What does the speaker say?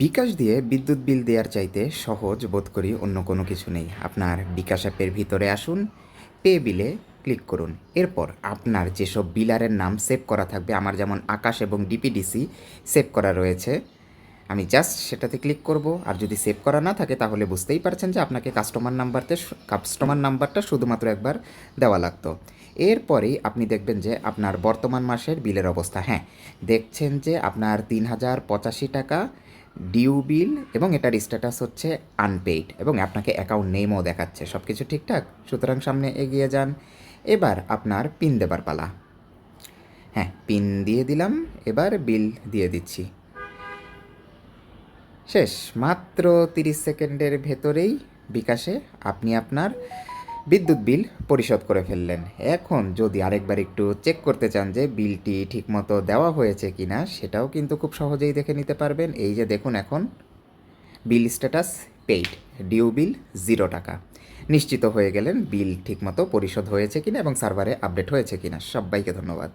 বিকাশ দিয়ে বিদ্যুৎ বিল দেওয়ার চাইতে সহজ বোধ করি অন্য কোনো কিছু নেই। আপনার বিকাশ অ্যাপের ভিতরে আসুন, পে বিলে ক্লিক করুন। এরপর আপনার যেসব বিলারের নাম সেভ করা থাকবে, আমার যেমন আকাশ এবং ডিপিডিসি সেভ করা রয়েছে, আমি জাস্ট সেটাতে ক্লিক করব। আর যদি সেভ করা না থাকে, তাহলে বুঝতেই পারছেন যে আপনাকে কাস্টমার নাম্বারতে কাস্টমার নাম্বারটা শুধুমাত্র একবার দেওয়া লাগতো। এরপরেই আপনি দেখবেন যে আপনার বর্তমান মাসের বিলের অবস্থা। হ্যাঁ দেখছেন যে আপনার তিন হাজার পঁচাশি টাকা ডিউ বিল এবং এটার স্ট্যাটাস হচ্ছে আনপেইড এবং আপনাকে অ্যাকাউন্ট নেমও দেখাচ্ছে। সব কিছু ঠিকঠাক? সুতরাং সামনে এগিয়ে যান। এবার আপনার পিন দেবার পালা। হ্যাঁ পিন দিয়ে দিলাম। এবার বিল দিয়ে দিচ্ছি। শেষ। মাত্র তিরিশ সেকেন্ডের ভেতরেই বিকাশে আপনি আপনার বিদ্যুৎ বিল পরিশোধ করে ফেললেন। এখন যদি আরেকবার একটু চেক করতে চান যে বিলটি ঠিকমতো দেওয়া হয়েছে কি না সেটাও কিন্তু খুব সহজেই দেখে নিতে পারবেন। এই যে দেখুন এখন, bill status paid, due bill zero টাকা। নিশ্চিত হয়ে গেলেন বিল ঠিকমতো পরিশোধ হয়েছে কিনা এবং সার্ভারে আপডেট হয়েছে কিনা। সবাইকে ধন্যবাদ।